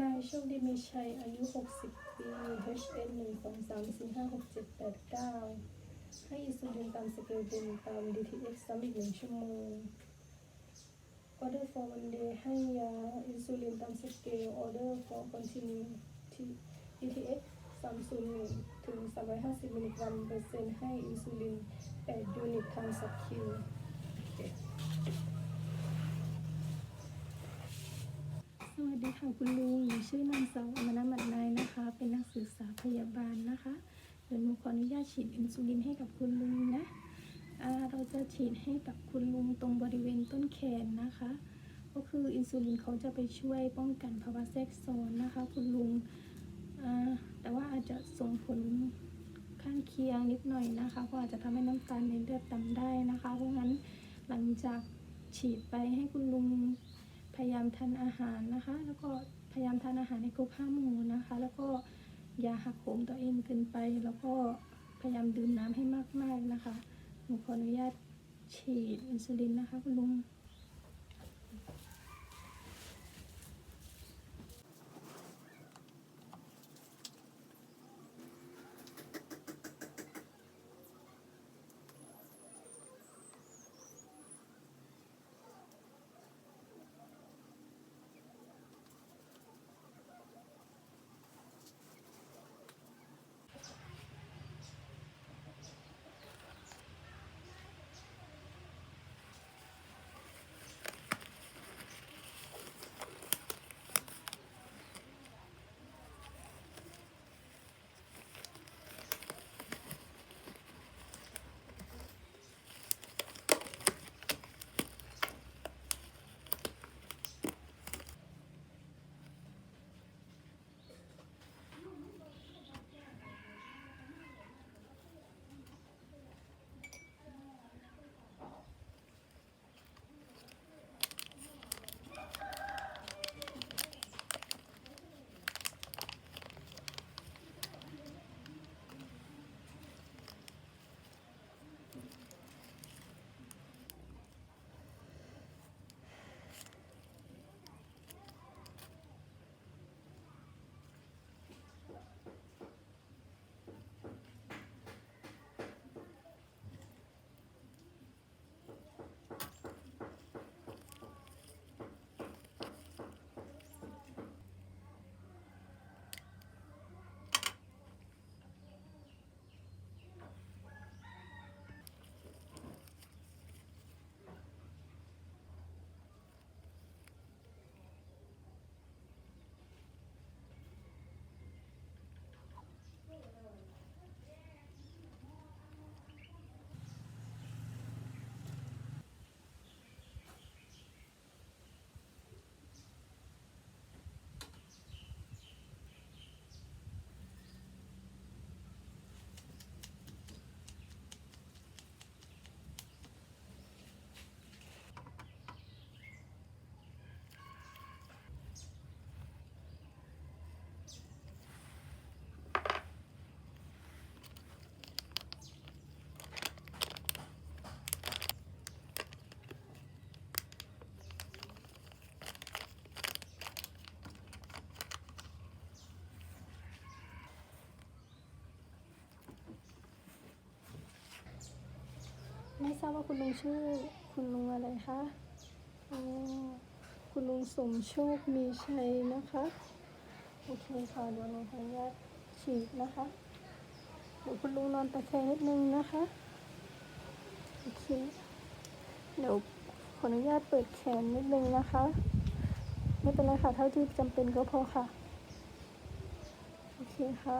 นายโชคดีมีชัย อายุ 60 ปี HN 1 2 3 4 5 6 7 8 9 ให้อินซูลินตามสเกลดินตาม DTX ซ้ำอีกหนึ่งชั่วโมง Order for one day ให้ยาอินซูลินตามสเกล Order for continue DTX 301ถึง 350 มิลลิกรัมเปอร์เซ็นต์ให้อินซูลิน 8 ยูนิตทางสับคิวโอเค ส วัสดีค่ะคุณลุงหนูชื่อนางสาวอมนามัดนายนะคะ เป็นนักศึกษาพยาบาลนะคะเดี๋ยวหนูขออนุญาตฉีดอินซูลินให้กับคุณลุงนะเราจะฉีดให้กับคุณลุงตรงบริเวณต้นแขนนะคะ ก็คืออินซูลินเขาจะไปช่วยป้องกันภาวะแทรกซ้อนนะคะ คุณลุงแต่ว่าอาจจะส่งผลข้างเคียงนิดหน่อยนะคะ ก็อาจจะทำให้น้ำตาลในเลือดต่ำได้นะคะ เพราะงั้นหลังจากฉีดไปให้คุณลุง พยายามทานอาหารนะคะ แล้วก็พยายามทานอาหารในครบห้าหมู่นะคะ แล้วก็อย่าหักโหมตัวเองเกินไป แล้วก็พยายามดื่มน้ำให้มากๆนะคะหนูขออนุญาตฉีดอินซูลินนะคะคุณลุง ทราบว่าคุณลุงชื่อ คุณลุงอะไรคะอ๋อคุณลุงสมโชคมีชัยนะคะ โอเคค่ะเดี๋ยวหนูขออนุญาตฉีดนะคะเดี๋ยวคุณลุงนอนตะแคงนิดนึงนะคะ โอเค เดี๋ยวขออนุญาตเปิดแขนนิดนึงนะคะ ไม่เป็นไรค่ะ เท่าที่จำเป็นก็พอค่ะ โอเคค่ะ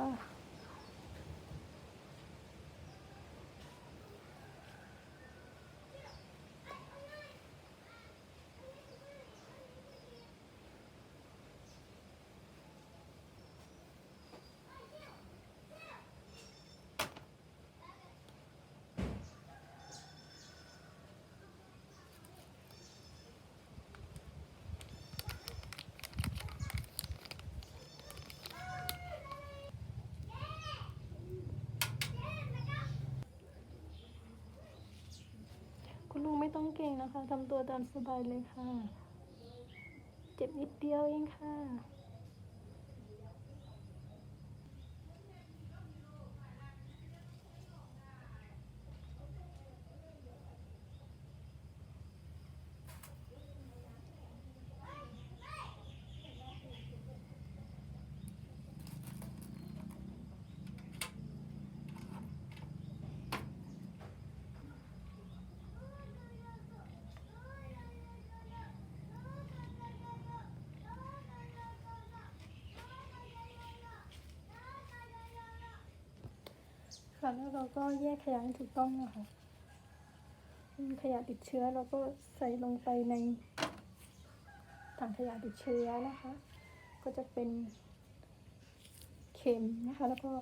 ต้องเก่งนะคะทำตัวตามสบายเลยค่ะ เจ็บนิดเดียวเองค่ะ ค่ะแล้วเราก็แยกขยะให้ถูกต้องนะคะขยะติดเชื้อเราก็ใส่ลงไปในถังขยะติดเชื้อนะคะ ก็จะเป็นเข็มนะคะ แล้วก็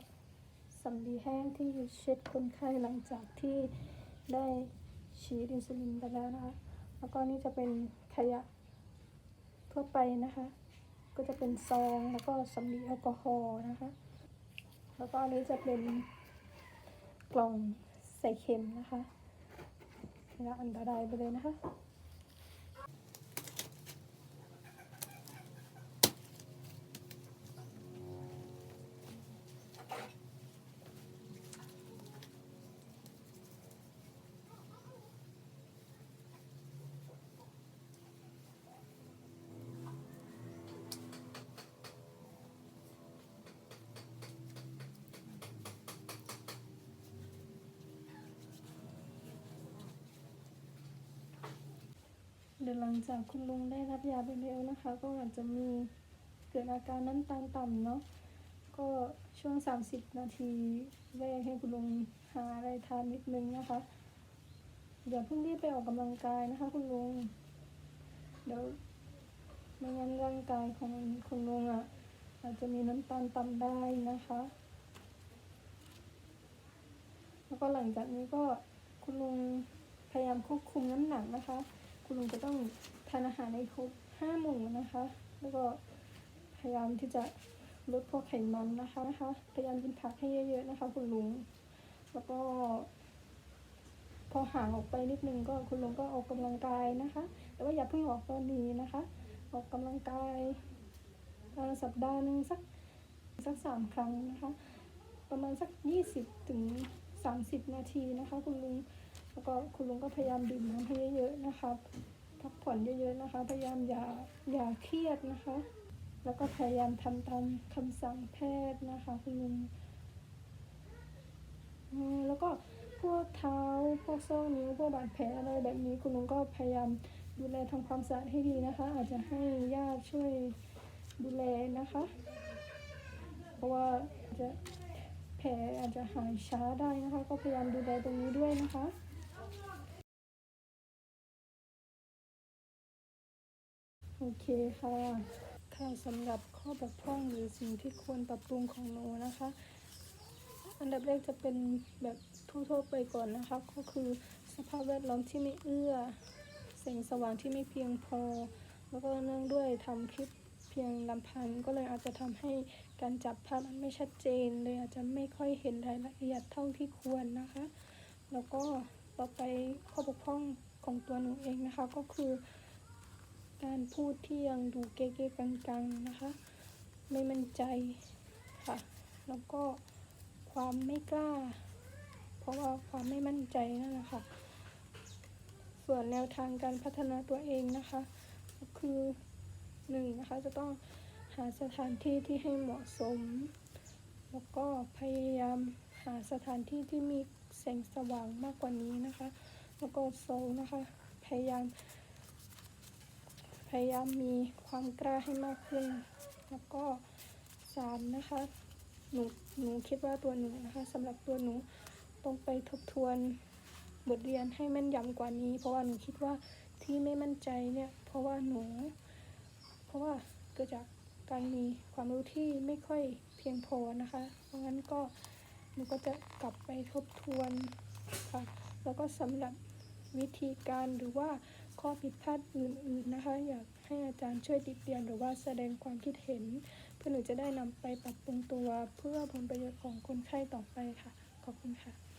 สำลีแห้งที่เช็ดคนไข้หลังจากที่ได้ฉีดอินซูลินไปแล้วนะคะ แล้วก็นี่จะเป็นขยะทั่วไปนะคะ ก็จะเป็นซองแล้วก็สำลีแอลกอฮอล์นะคะ แล้วก็อันนี้จะเป็น กล่องใส่เข็มนะคะแล้วอันตรายไปเลยนะคะ เดี๋ยวหลังจากคุณลุงได้รับยาไปแล้วนะคะ ก็อาจจะมีเกิดอาการน้ำตาลต่ำเนาะก็ช่วง 30 นาทีแรกให้คุณลุงหาอะไรทานนิดนึงนะคะอย่าเพิ่งรีบไปออกกำลังกายนะคะ คุณลุงเดี๋ยวไม่งั้นร่างกายของคุณลุงอะ อาจจะมีน้ำตาลต่ำได้นะคะ แล้วก็หลังจากนี้ก็คุณลุงพยายามควบคุมน้ำหนักนะคะ คุณลุงจะต้องทานอาหารในครบห้าหมู่นะคะ แล้วก็พยายามที่จะลดพวกไขมันนะคะนะคะ พยายามกินผักให้เยอะๆนะคะ คุณลุง แล้วก็ พอห่างออกไปนิดนึงก็คุณลุงก็ออกกำลังกายนะคะ แต่ว่าอย่าเพิ่งออกตอนนี้นะคะ ออกกำลังกายสัปดาห์หนึ่งสักสักสามครั้งนะคะ ประมาณสักยี่สิบถึงสามสิบนาทีนะคะ คุณลุง แล้วก็คุณลุงก็พยายามดื่มน้ำให้เยอะๆนะคะพักผ่อนเยอะๆนะคะ พยายามอย่าอย่าเครียดนะคะ แล้วก็พยายามทำตามคำสั่งแพทย์นะคะ คุณลุงแล้วก็พวกเท้าพวกซอกนิ้วพวกบาดแผลอะไรแบบนี้คุณลุงก็พยายามดูแลทำความสะอาดให้ดีนะคะ อาจจะให้ญาติช่วยดูแลนะคะ เพราะว่าอาจจะแผลอาจจะหายช้าได้นะคะ ก็พยายามดูแลตรงนี้ด้วยนะคะ เคค่ะ ค่ะสำหรับข้อบกพร่องหรือสิ่งที่ควรปรับปรุงของหนูนะคะ อันดับแรกจะเป็นแบบทั่วๆไปก่อนนะคะ ก็คือสภาพแวดล้อมที่ไม่เอื้อ แสงสว่างที่ไม่เพียงพอ แล้วก็เนื่องด้วยทำคลิปเพียงลำพังก็เลยอาจจะทำให้การจับภาพมันไม่ชัดเจนเลยอาจจะไม่ค่อยเห็นรายละเอียดเท่าที่ควรนะคะ แล้วก็ต่อไปข้อบกพร่องของตัวหนูเองนะคะ ก็คือ การพูดที่ยังดูเก๊ๆกังๆนะคะ ไม่มั่นใจค่ะ แล้วก็ความไม่กล้า เพราะว่าความไม่มั่นใจนั่นแหละค่ะ ส่วนแนวทางการพัฒนาตัวเองนะคะ ก็คือหนึ่งนะคะจะต้องหาสถานที่ที่ให้เหมาะสม แล้วก็พยายามหาสถานที่ที่มีแสงสว่างมากกว่านี้นะคะ แล้วก็สองนะคะ พยายาม พยายามมีความกล้าให้มากขึ้น แล้วก็สามนะคะหนูหนูคิดว่าตัวหนูนะคะสำหรับตัวหนูต้องไปทบทวนบทเรียนให้แม่นยำกว่านี้ เพราะว่าหนูคิดว่าที่ไม่มั่นใจเนี่ยเพราะว่าหนู เพราะว่าเกิดจากการมีความรู้ที่ไม่ค่อยเพียงพอนะคะ เพราะงั้นก็หนูก็จะกลับไปทบทวนค่ะ แล้วก็สำหรับ วิธีการหรือว่าข้อผิดพลาดอื่นๆนะคะ อยากให้อาจารย์ช่วยติเตียนหรือว่าแสดงความคิดเห็น เพื่อหนูจะได้นำไปปรับปรุงตัวเพื่อผลประโยชน์ของคนไข้ต่อไปค่ะ ขอบคุณค่ะ